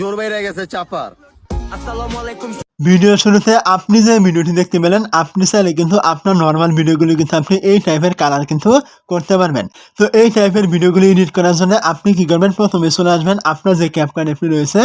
জোর বাইরে গেছে চাপার। আসসালামু আলাইকুম ভিডিও শুরুতে আপনি যে ভিডিওটি দেখতে পেলেন, আপনি চাইলে কিন্তু আপনার নর্মাল ভিডিওগুলি কিন্তু আপনি এই টাইপের কালার কিন্তু করতে পারবেন। তো এই টাইপের ভিডিওগুলি এডিট করার জন্য আপনি কি করবেন? প্রথমে চলে আসবেন, আপনার যে ক্যাপকার্ড অ্যাপটি রয়েছে,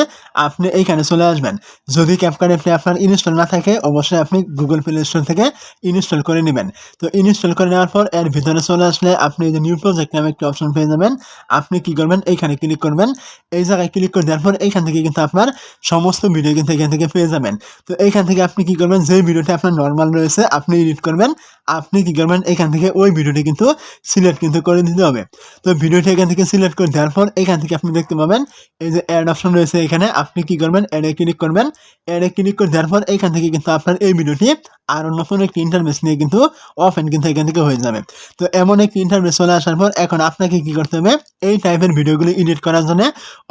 আপনি এইখানে চলে আসবেন। যদি ক্যাপকার্ড অ্যাপটি আপনার ইনস্টল না থাকে, অবশ্যই আপনি গুগল প্লে স্টোর থেকে ইনস্টল করে নেবেন। তো ইনস্টল করে নেওয়ার পর এর ভিতরে চলে আসলে আপনি যে নিউ প্রজেক্ট নামে একটি অপশন পেয়ে যাবেন। আপনি কি করবেন? এইখানে ক্লিক করবেন। এই জায়গায় ক্লিক করে দেওয়ার পর এইখান থেকে কিন্তু আপনার সমস্ত ভিডিও কিন্তু এখান থেকে পেয়ে যাবেন। তো এইখান থেকে আপনি কি করবেন? যে ভিডিওটি আপনার নর্মাল রয়েছে, আপনি এডিট করবেন। আপনি কি করবেন? এখান থেকে ওই ভিডিওটি কিন্তু সিলেক্ট কিন্তু করে দিতে হবে। তো ভিডিওটি এখান থেকে সিলেক্ট করে দেওয়ার পর এখান থেকে আপনি দেখতে পাবেন, এই যে অ্যাড অপশন রয়েছে এখানে, আপনি কি করবেন? অ্যাডে ক্লিক করবেন। অ্যাডে ক্লিক করে দেওয়ার পর এখান থেকে কিন্তু আপনার এই ভিডিওটি আরও নতুন একটি ইন্টারভেস নিয়ে কিন্তু অফেন কিন্তু এখান থেকে হয়ে যাবে। তো এমন একটি ইন্টারভেস চলে আসার পর এখন আপনাকে কি করতে হবে? এই টাইপের ভিডিওগুলো এডিট করার জন্য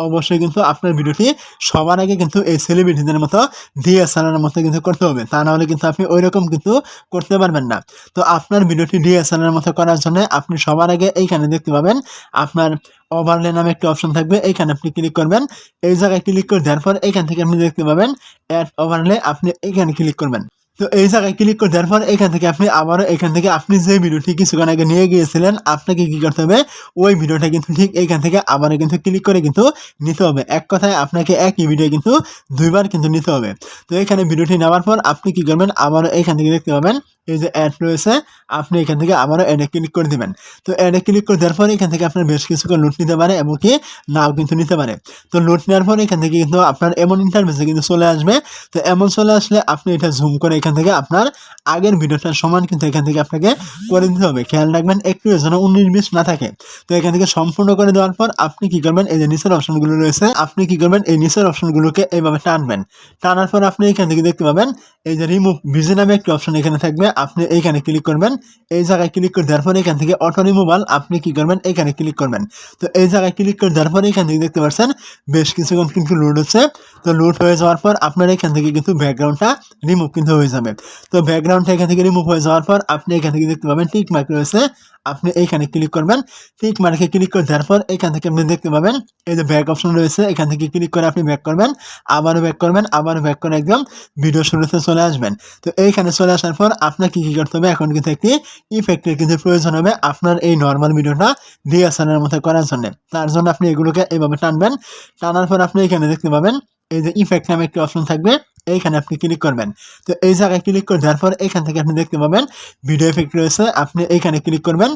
অবশ্যই কিন্তু আপনার ভিডিওটি সবার আগে কিন্তু এই সেলিব্রিটিদের মতো ডিএসএলআর মতো কিন্তু করতে হবে। তা নাহলে কিন্তু আপনি ওই রকম কিন্তু করতে পারবেন না। তো আপনার ভিডিওটি ডিএসএলআর মতো করার জন্য আপনি সবার আগে এইখানে দেখতে পাবেন আপনার ওভারলে নামে একটি অপশন থাকবে। এইখানে আপনি ক্লিক করবেন। এই জায়গায় ক্লিক করে দেওয়ার পর এখান থেকে আপনি দেখতে পাবেন অ্যাড ওভারলে আপনি এইখানে ক্লিক করবেন। তো এই জায়গায় ক্লিক করে দেওয়ার পর এখান থেকে আপনি আবারও এখান থেকে আপনি যে ভিডিওটি কিছুক্ষণ আগে নিয়ে গিয়েছিলেন, আপনাকে কি করতে হবে? ওই ভিডিওটা কিন্তু ঠিক এইখান থেকে আবারও কিন্তু ক্লিক করে কিন্তু নিতে হবে। এক কথায় আপনাকে একই ভিডিও কিন্তু দুইবার কিন্তু নিতে হবে। তো এখানে ভিডিওটি নেওয়ার পর আপনি কি করবেন? আবারও এখান থেকে দেখতে পাবেন, এই যে অ্যাড রয়েছে, আপনি এখান থেকে আবারও অ্যাডে ক্লিক করে দেবেন। তো অ্যাডে ক্লিক করে দেওয়ার পর এখান থেকে আপনার বেশ কিছুক্ষণ লুট নিতে পারে এমনকি নাও কিন্তু নিতে পারে। তো লুট নেওয়ার পর এখান থেকে কিন্তু আপনার এমন ইন্টারভেসে কিন্তু চলে আসবে। তো এমন চলে আসলে আপনি এটা জুম করে এখান থেকে আপনার আগের ভিডিওটার সমান কিন্তু এখান থেকে আপনাকে করে দিতে হবে। খেয়াল রাখবেন, একটু যেন উনিশ বিশ না থাকে। তো এখান থেকে সম্পূর্ণ করে দেওয়ার পর আপনি কি করবেন, এই যে নিচের অপশনগুলো রয়েছে, আপনি কি করবেন, এই নিচের অপশনগুলোকে এইভাবে টানবেন। টানার পর আপনি এখান থেকে দেখতে পাবেন, এই যে রিমুভ ভিজে নামে একটি অপশন এখানে থাকবে। আপনি এইখানে ক্লিক করবেন, এই জায়গায় ক্লিক করে দেওয়ার পর এখান থেকে অটো রিমুভাল আপনি কি করবেন, এখানে ক্লিক করবেন। তো এই জায়গায় ক্লিক করে দেওয়ার পর এখান থেকে দেখতে পাচ্ছেন, বেশ কিছুক্ষণ কিন্তু লোড হচ্ছে। তো লোড হয়ে যাওয়ার পর আপনার এখান থেকে কিন্তু ব্যাকগ্রাউন্ডটা রিমুভ কিন্তু হয়ে যাবে তো ব্যাকগ্রাউন্ডটা এখান থেকে রিমুভ হয়ে যাওয়ার পর আপনি এখান থেকে দেখতে পাবেন টিক মার্ক রয়েছে। আপনি এইখানে ক্লিক করবেন। টিক মার্কে ক্লিক করে দেওয়ার পর এখান থেকে আপনি দেখতে পাবেন, এই যে ব্যাক অপশন রয়েছে, এখান থেকে ক্লিক করে আপনি ব্যাক করবেন। আবারও ব্যাক করবেন, আবারও ব্যাক করে একদম ভিডিও শুরুতে চলে আসবেন। তো এইখানে চলে আসার পর আপনাকে কি করতে হবে? এখন কিন্তু একটি ইফেক্টের কিন্তু প্রয়োজন হবে আপনার এই নর্মাল ভিডিওটা ডিএসএলের মতো করার জন্য। তার জন্য আপনি এগুলোকে এভাবে টানবেন। টানার পর আপনি এখানে দেখতে পাবেন, এই যে ইফেক্ট নামে একটি অপশন থাকবে। এইখানে আপনি ক্লিক করবেন। তো এই জায়গায় ক্লিক করে দেওয়ার পর এখান থেকে আপনি দেখতে পাবেন ভিডিও এফেক্ট রয়েছে, আপনি এইখানে ক্লিক করবেন।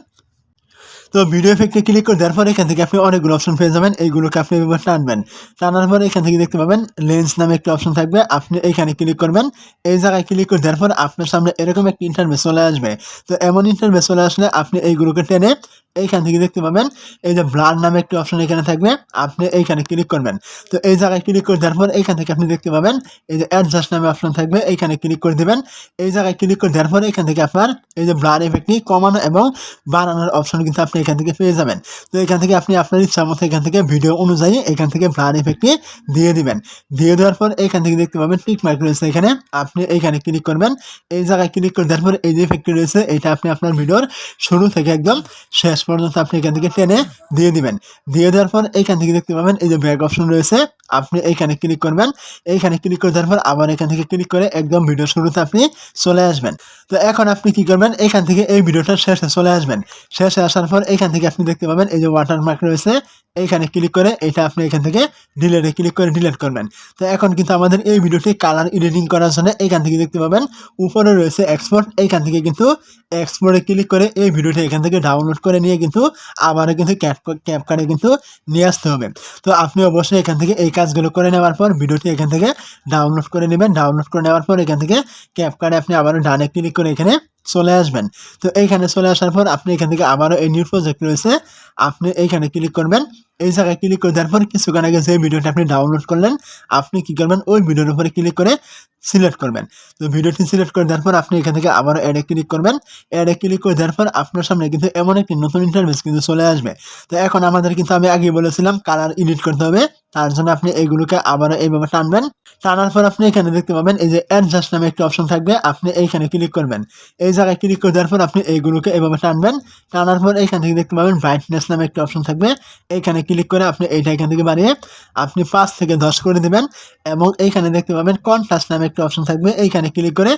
তো ভিডিও এফেক্টে ক্লিক করে দেওয়ার পর এখান থেকে আপনি অনেকগুলো অপশন পেয়ে যাবেন, এইগুলোকে আপনি এবার টানবেন। টানার পর এখান থেকে দেখতে পাবেন লেন্স নামে একটি অপশন থাকবে, আপনি এইখানে ক্লিক করবেন। এই জায়গায় ক্লিক করে দেওয়ার পর আপনার সামনে এরকম একটি ইন্টারভেস চলে আসবে। তো এমন ইন্টারভেস চলে আসলে আপনি এইগুলোকে টেনে এইখান থেকে দেখতে পাবেন, এই যে ব্লাড নামে একটি অপশন এখানে থাকবে, আপনি এইখানে ক্লিক করবেন। তো এই জায়গায় ক্লিক করে দেওয়ার পর এইখান থেকে আপনি দেখতে পাবেন, এই যে অ্যাডজাস্ট নামে অপশন থাকবে, এইখানে ক্লিক করে দেবেন। এই জায়গায় ক্লিক করে দেওয়ার পর এখান থেকে আপনার এই যে ব্লাড এফেক্টটি কমানো এবং বাড়ানোর অপশন কিন্তু আপনি এখান থেকে পেয়ে যাবেন। তো এখান থেকে আপনি আপনার ইচ্ছা মতো এখান থেকে ভিডিও অনুযায়ী এখান থেকে ব্লাড এফেক্টটি দিয়ে দিবেন। দিয়ে দেওয়ার পর এখান থেকে দেখতে পাবেন টিক মার্ক রয়েছে এখানে, আপনি এইখানে ক্লিক করবেন। এই জায়গায় ক্লিক করে দেওয়ার পর এই যে এফেক্টটি রয়েছে এটা আপনি আপনার ভিডিওর শুরু থেকে একদম শেষ পর্যন্ত আপনি এখান থেকে টেনে দিয়ে দিবেন। দিয়ে দেওয়ার পর এখান থেকে দেখতে পাবেন এই যে ব্যাক অপশন রয়েছে। আপনি এইখানে ক্লিক করবেন, এইখানে ক্লিক করে দেওয়ার পর আবার এখান থেকে ক্লিক করে একদম ভিডিও শুরুতে আপনি চলে আসবেন। তো এখন আপনি কি করবেন, এইখান থেকে এই ভিডিওটার শেষে চলে আসবেন। শেষে আসার পর এখান থেকে আপনি দেখতে পাবেন, এই যে ওয়াটারমার্ক রয়েছে, এইখানে ক্লিক করে এটা আপনি এখান থেকে ডিলেটে ক্লিক করে ডিলিট করবেন। তো এখন কিন্তু আমাদের এই ভিডিওটি কালার এডিটিং করার জন্য এইখান থেকে দেখতে পাবেন, উপরে রয়েছে এক্সপোর্ট এইখান থেকে কিন্তু এক্সপোর্টে ক্লিক করে এই ভিডিওটি এখান থেকে ডাউনলোড করে নিয়ে কিন্তু আবারও কিন্তু ক্যাপ ক্যাপকার্ডে কিন্তু নিয়ে আসতে হবে। তো আপনি অবশ্যই এখান থেকে এই কাজগুলো করে নেওয়ার পর ভিডিওটি এখান থেকে ডাউনলোড করে নেবেন। ডাউনলোড করে নেওয়ার পর এখান থেকে ক্যাপকার্ডে আপনি আবারও ডানে ক্লিক করে এখানে চলে আসবেন। তো এইখানে চলে আসার পর আপনি এখান থেকে আবারও এই নিউ প্রজেক্ট রয়েছে, আপনি এইখানে ক্লিক করবেন। এই জায়গায় ক্লিক করে দেওয়ার পর কিছুক্ষণ আগে যে ভিডিওটা আপনি ডাউনলোড করলেন, আপনি কি করবেন? ওই ভিডিওর উপরে ক্লিক করে সিলেক্ট করবেন। তো ভিডিওটি সিলেক্ট করে দেওয়ার পর আপনি এখান থেকে আবারও অ্যাডে ক্লিক করবেন। অ্যাডে ক্লিক করে দেওয়ার পর আপনার সামনে কিন্তু এমন একটি নতুন ইন্টারভেস কিন্তু চলে আসবে। তো এখন আমাদের কিন্তু আমি আগে বলেছিলাম কালার এডিট করতে হবে। তার জন্য আপনি এইগুলোকে আবারও এইভাবে টানবেন টানার পর আপনি এখানে দেখতে পাবেন, এই যে অ্যাডজাস্ট নামে একটি অপশন থাকবে, আপনি এইখানে ক্লিক করবেন। এই জায়গায় ক্লিক করে দেওয়ার পর আপনি এইগুলোকে এভাবে টানবেন টানার পর এইখান থেকে দেখতে পাবেন ব্রাইটনেস নামে একটি অপশন থাকবে। এইখানে ক্লিক করে আপনি এইটা এখান থেকে বাড়িয়ে আপনি পাঁচ থেকে দশ করে দিবেন এবং এইখানে দেখতে পাবেন কন্ট্রাস্ট নামে একটি অপশন থাকবে। এইখানে ক্লিক করে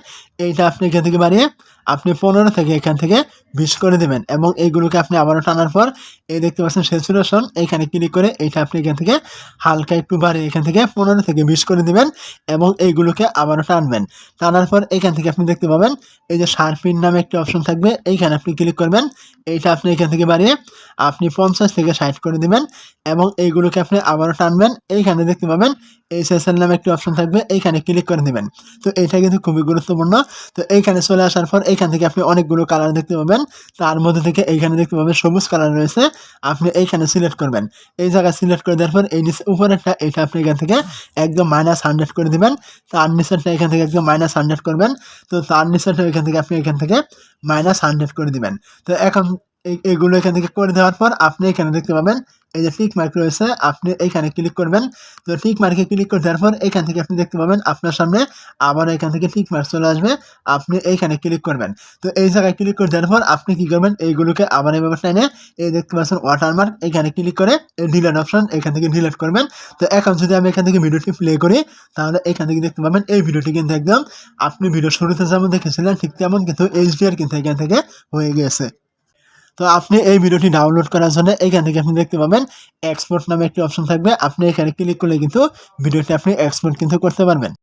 এইটা আপনি এখান থেকে বাড়িয়ে আপনি পনেরো থেকে এখান থেকে বিশ করে দেবেন এবং এইগুলোকে আপনি আবারও টানার পর এই দেখতে পাচ্ছেন সেচুরেশন এইখানে ক্লিক করে এইটা আপনি এখান থেকে হালকা একটু বাড়িয়ে এখান থেকে পনেরো থেকে বিশ করে দিবেন এবং এইগুলোকে আবারও টানবেন। টানার পর এখান থেকে আপনি দেখতে পাবেন, এই যে শার্পিন নামে একটি অপশন থাকবে, এইখানে আপনি ক্লিক করবেন, এইটা আপনি এখান থেকে বাড়িয়ে আপনি পঞ্চাশ থেকে ষাট করে দিবেন এবং এইগুলোকে আপনি আবারও টানবেন, এইখানে দেখতে পাবেন এই সেশন নামে একটি অপশন থাকবে, এইখানে ক্লিক করে দিবেন। তো এইটা কিন্তু খুবই গুরুত্বপূর্ণ। তো এইখানে চলে আসার পর এইখান থেকে আপনি অনেকগুলো কালার দেখতে পাবেন, তার মধ্যে থেকে এইখানে দেখতে পাবেন সবুজ কালার রয়েছে, আপনি এইখানে সিলেক্ট করবেন। এই জায়গায় সিলেক্ট করে দেওয়ার পর এই নিচে উপরেরটা এটা আপনি এখান থেকে একদম মাইনাস হান্ড্রেড করে দেবেন। তার নিচেরটা এখান থেকে একদম মাইনাস হান্ড্রেড করবেন। তো তার নিচেরটা এখান থেকে আপনি এখান থেকে মাইনাস হান্ড্রেড করে দেবেন। তো এখন এগুলো এখান থেকে করে দেওয়ার পর আপনি এখানে দেখতে পাবেন এই যে টিক মার্ক রয়েছে, আপনি এইখানে ক্লিক করবেন। তো টিক মার্কে ক্লিক করে দেওয়ার পর এখান থেকে আপনি দেখতে পাবেন আপনার সামনে আবার এখান থেকে টিক মার্ক চলে আসবে। আপনি এইখানে ক্লিক করবেন। তো এই জায়গায় ক্লিক করে দেওয়ার পর আপনি কি করবেন? এইগুলোকে আবার এইভাবে টাইনে এই দেখতে পাচ্ছেন ওয়াটারমার্ক এখানে ক্লিক করে ডিলেট অপশন এখান থেকে ডিলেট করবেন। তো এখন যদি আমি এখান থেকে ভিডিওটি প্লে করি, তাহলে এখান থেকে দেখতে পাবেন এই ভিডিওটি কিন্তু একদম আপনি ভিডিও শুরুতে যেমন দেখেছিলেন ঠিক তেমন কিন্তু এইচডিআর কিন্তু এখান থেকে হয়ে গেছে। তো আপনি এই ভিডিওটি ডাউনলোড করার জন্য এখান থেকে আপনি দেখতে পাবেন এক্সপোর্ট নামে একটি অপশন থাকবে। আপনি এখানে ক্লিক করলে কিন্তু ভিডিওটি আপনি এক্সপোর্ট কিন্তু করতে পারবেন।